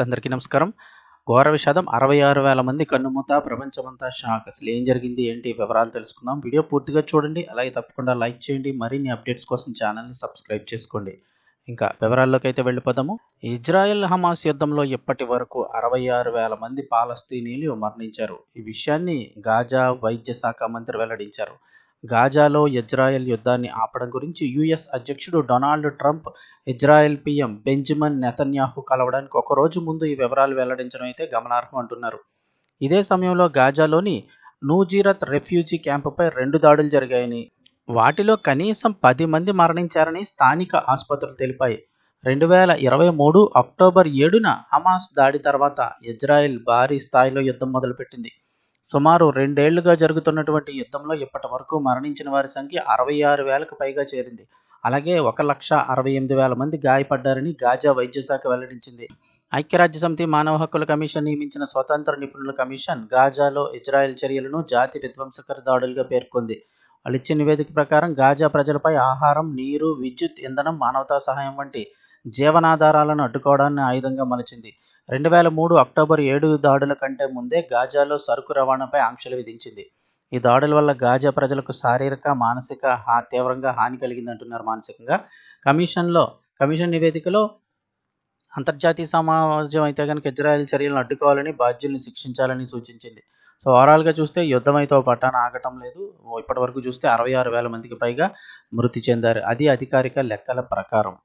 అందరికీ నమస్కారం. ఘోర విషాదం అరవై ఆరు వేల మంది కన్నుమూత ప్రపంచమంతా షాక్. అసలు ఏం జరిగింది ఏంటి వివరాలు తెలుసుకుందాం. వీడియో పూర్తిగా చూడండి అలాగే తప్పకుండా లైక్ చేయండి మరిన్ని అప్డేట్స్ కోసం ఛానల్ని సబ్స్క్రైబ్ చేసుకోండి. ఇంకా వివరాల్లోకి అయితే వెళ్ళిపోదాము. ఇజ్రాయెల్ హమాస్ యుద్ధంలో ఇప్పటి వరకు అరవై ఆరు వేల మంది పాలస్తీనీలు మరణించారు. ఈ విషయాన్ని గాజా వైద్య శాఖ మంత్రి వెల్లడించారు. గాజాలో ఇజ్రాయెల్ యుద్ధాన్ని ఆపడం గురించి యుఎస్ అధ్యక్షుడు Donald Trump Israel PM Benjamin Netanyahu కలవడానికి ఒక రోజు ముందు ఈ వివరాలు వెల్లడించడం అయితే గమనార్హం అంటున్నారు. ఇదే సమయంలో గాజాలోని నూజీరత్ రెఫ్యూజీ క్యాంపుపై రెండు దాడులు జరిగాయని వాటిలో కనీసం పది మంది మరణించారని స్థానిక ఆసుపత్రులు తెలిపాయి. రెండు వేల ఇరవై మూడు అక్టోబర్ ఏడున హమాస్ దాడి తర్వాత ఇజ్రాయెల్ భారీ స్థాయిలో యుద్ధం మొదలుపెట్టింది. సుమారు రెండేళ్ళుగా జరుగుతున్నటువంటి యుద్ధంలో ఇప్పటి వరకు మరణించిన వారి సంఖ్య అరవై ఆరు వేలకు పైగా చేరింది. అలాగే ఒక లక్ష అరవై ఎనిమిది వేల మంది గాయపడ్డారని గాజా వైద్య శాఖ వెల్లడించింది. ఐక్యరాజ్య సమితి మానవ హక్కుల కమిషన్ నియమించిన స్వతంత్ర నిపుణుల కమిషన్ గాజాలో ఇజ్రాయెల్ చర్యలను జాతి విధ్వంసకర దాడులుగా పేర్కొంది. వాళ్ళు ఇచ్చిన నివేదిక ప్రకారం గాజా ప్రజలపై ఆహారం నీరు విద్యుత్ ఇంధనం మానవతా సహాయం వంటి జీవనాధారాలను అడ్డుకోవడాన్ని ఆయుధంగా మలిచింది. రెండు వేల మూడు అక్టోబర్ ఏడు దాడుల కంటే ముందే గాజాలో సరుకు రవాణాపై ఆంక్షలు విధించింది. ఈ దాడుల వల్ల గాజా ప్రజలకు శారీరక మానసిక హా తీవ్రంగా హాని కలిగిందంటున్నారు మానసికంగా. కమిషన్లో కమిషన్ నివేదికలో అంతర్జాతీయ సమాజం అయితే కనుక ఇజ్రాయెల్ చర్యలను అడ్డుకోవాలని బాధ్యుల్ని శిక్షించాలని సూచించింది. సో ఓవరాల్గా చూస్తే యుద్ధం అయితే పట్టాన ఆగటం లేదు. ఇప్పటి వరకు చూస్తే అరవై ఆరు వేల మందికి పైగా మృతి చెందారు. అది అధికారిక లెక్కల ప్రకారం.